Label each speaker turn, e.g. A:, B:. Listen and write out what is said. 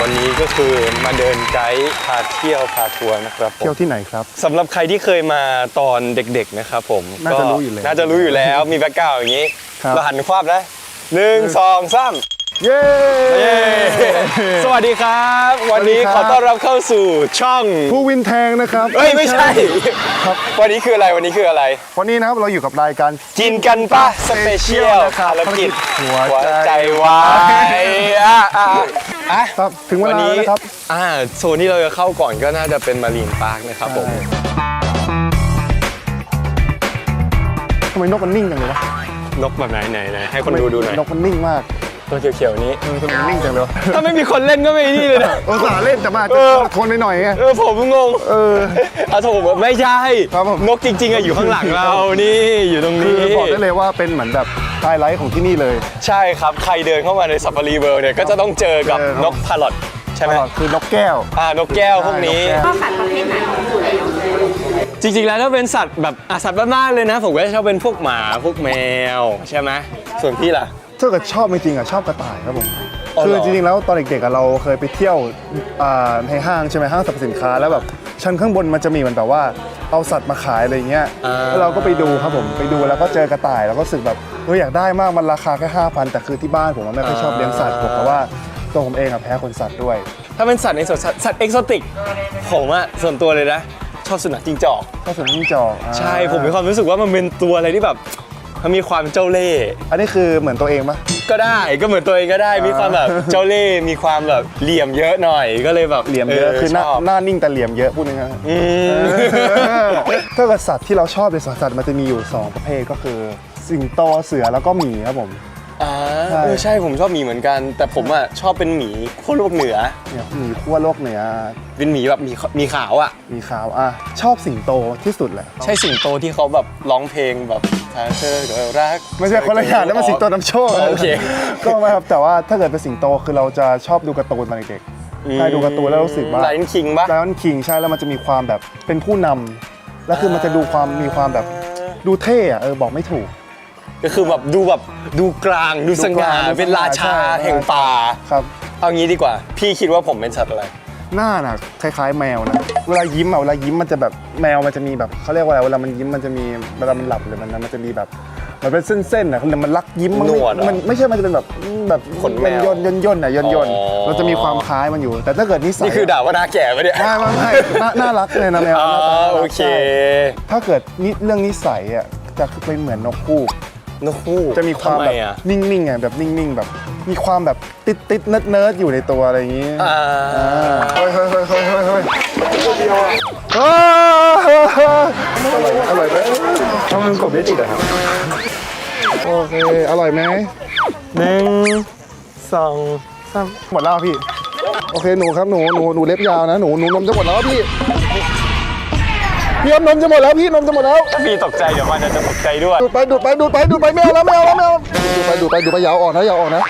A: วันนี้ก็คือมาเดินไกด์พาเที่ยวพาทัวร์นะครับผม
B: เที่ยวที่ไหนครับ
A: สำหรับใครที่เคยมาตอนเด็กๆนะครับผม
B: น่าจะ
A: ก็
B: รู้อยู่แล้ว
A: น่าจะรู้อยู่แล้ว มีแบ็กกราวด์อย่างนี้
B: ครับ
A: เราหันควับนะหนึ่งสองสาม
B: เย้
A: เย้ สวัสดีครับ วันนี้
B: สวัสดี
A: ข
B: ครั
A: อบต้อนรับเข้าสู่ช่อง
B: ผู้วินแทงนะครับ
A: เอ้ยไม่ใช่ วันนี้คืออะไรวันนี้คืออะไร
B: วันนี้นะครับเราอยู่กับรายการ
A: กินกันปะสเปเชียล
B: นะครับ
A: ภารกิจ
B: หัว
A: หัว
B: ใจ
A: ใจวายอะอะอะ
B: ครับถึงเว
A: วัน
B: ลา
A: นี้
B: แล้วนะครับ
A: อ่าโซนที่เราจะเข้าก่อนก็น่าจะเป็นมารีนพาร์คนะครับผม
B: ทำไมนกมันนิ่งจังเลยวะ
A: นกแบบไหนไหนไหนให้คนดูดูหน่อย
B: นกมันนิ่งมาก
A: ตัวเขียวๆนี้
B: เออทำไมมันนิ่งจังเลยวะ
A: ถ้าไม่มีคนเล่นก็ไม่นี่เลยนะ
B: เออสาห์เล่นแต่มา
A: เออ
B: จะทนไปหน่อยไง
A: เออผมงง
B: เออ
A: เอาโถผมไม่ใช่
B: ครับผม
A: นกจริงๆอะอยู่ข้างหลังเรานี่อยู่ตรง
B: คื
A: นี้
B: อบอกได้เลยว่าเป็นเหมือนแบบไฮไลท์ของที่นี่เลย
A: ใช่ครับ ใครเดินเข้ามาในซัฟฟารีเวิลด์เนี่ยก็จะต้องเจอกับ
B: เจอครับ
A: นกพาลอตใช่ไหม
B: ตลอดคือนกแก้ว
A: อ่านกแก้วพวกนี้
B: ใช่นกแก้ว
C: ชอบสัตว์ประเภทไหนของคุณ
A: จริงๆแล้วถ้าเป็นสัตว์แบบอะสัตว์บ้านๆเลยนะ ผมก็จะชอบเป็นพวกหมาพวกแมว ใช่ไหมส่วนพี่ล่ะ
B: ถ้าเกิดชอบจริงๆอะชอบกระต่ายครับผม
A: อ๋อเหรอ
B: คือจริงๆแล้วตอนเด็กๆอะเราเคยไปเที่ยวอ่าในห้างใช่ไหมห้างสรรพสินค้าแล้วแบบชั้นข้างบนมันจะมีเหมันแบบว่าเอาสัตว์มาขายอะไรเงี้ย
A: อ่า
B: แล้วเราก็ไปดูครับผมไปดูแล้วก็เจอกระต่ายแล้วก็รู้สึกแบบเอออยากได้มากมันราคาแค่ห้าพันแต่คือที่บ้านผมอะไม่ค่อยชอบเลี้ยงสัตว์ผมเพราะว่าตัวผมเองอะแพ้คนสัตว์ด้วย
A: ถ้าเป็นสัตว์ในสวนสัตว์สัตว์เอกโซติกผมอะส่วนตัวเลยนะ ชอบสุนัขจิ้งจอก
B: ก็ส่วนจิ้งจอกอ่า
A: ใช่ผมมีความรู้สึกว่ามันเป็นตัวอะไรที่แบบ มันมีความเจ้าเล่ห์
B: อันนี้คือเหมือนตัวเองปะ
A: ก็ได้ก็เหมือนตัวเองก็ได้มีความแบบเจ้าเล่ห์มีความแบบเหลี่ยมเยอะหน่อยก็เลยแบบ
B: เหลี่ยมเยอะคือหน้า
A: ชบ
B: หน้านิ่งแต่เหลี่ยมเยอะพูดง่ายๆ
A: อืม
B: ถ้าเกิดสัตว์ที่เราชอบในสวนสัตว์มันจะมีอยู่ 2 ประเภทก็คือ สิงโตเสือแล้วก็หมีครับผม
A: อ่า
B: ใช่
A: เออใช่ผมชอบหมีเหมือนกัน แต่ผมอะชอบเป็นหมีขั้วโลกเหนือ
B: เนี่ยหมีขั้วโลกเหนือ
A: เป็นหมีแบบมีมีขาวอะ
B: หมีขาวอะชอบสิงโตที่สุดแหละ
A: ใช่สิงโตที่เขาแบบร้องเพลงแบบถ้าเธอก็รัก
B: ไม่ใช่คนละอย่างแล้วมันสิงโตนำโชค
A: โอเค
B: ก็ไม่ครับแต่ว่าถ้าเกิดเป็นสิงโตคือเราจะชอบดูการ์ตูนมาเด็กๆใช่ดูการ์ตูนแล้วรู้สึกว่า
A: ไลน์คิงปะ
B: ไลออนคิงใช่แล้วมันจะมีความแบบเป็นผู้นำแล้วคือมันจะดูความมีความแบบดูเท่อะเออบอกไม่ถูก
A: ก็คือแบบดูแบบดูกลางดูสง่า
B: ดูกลาง
A: เป็นราชา
B: ใช่
A: แห่งป่า
B: ครับ
A: เอางี้ดีกว่า พี่คิดว่าผมเป็นสัตว์อะไร
B: หน้าน่ะคล้ายๆ แมวนะเวลายิ้มอะเวลายิ้มมันจะแบบแมวมันจะมีแบบเขาเรียกว่าอะไรเวลามันยิ้มมันจะมีเวลามันหลับเลยมันมันจะมีแบบมันเป็นเส้นๆอะคือมันรักยิ้มมัน
A: หน
B: ไม่
A: วดเหรอ
B: มันไม่ใช่มันจะเป็นแบบแบบ
A: ขนแมว
B: ย่นย่นย่นๆอะย่นย่น
A: อ๋อ
B: เราจะมีความคล้ายมันอยู่ แต่ถ้าเกิดนิสัย
A: นี่คือด่าว่าหน้าแก่ปะเนี่ย
B: ไม่ไม่ไม่น่าน่ารักเลยนะแมว
A: อ๋อ
B: หน้าตาน่ารัก
A: โอเค
B: ใช่ถ้าเกิดนิเรื่องนิสัยอะจะเป็นเหมือนนกคู่
A: นกคู่
B: จะมีความ
A: ทำไแบ
B: บ
A: อะ
B: นิ่งๆอะแบบนิ่งๆแบบ มีความแบบติดติดๆเนิร์ดเนิร์ดๆอยู่ในตัวอะไรอย่างงี้
A: อ่า
B: เฮ้ยเฮ้ยเฮ้ยเฮ้ยเฮ้ยเฮ้ยเฮ้ยอร่อยไหมทำมันกบได้จิตอะครับโอเคอร่อยไหม
A: หนึ่งสองสาม
B: หมดแล้วพี่ โอเคหนูครับหนูหนูหนูเล็บยาวนะหนูหนูนมจะหมดแล้วพี่ พี่ครับนมจะหมดแล้วพี่นมจะหมดแล้ว
A: พี่ตกใจเดี๋ยวมันจะตกใจด้วย
B: ดูดไปดูดไปดูดไปดูดไปไม่เอาแล้วไม่เอาแล้วไม่เอาดูดไปดูดไปดูดไปอยาวออกนะอยาวออกนะ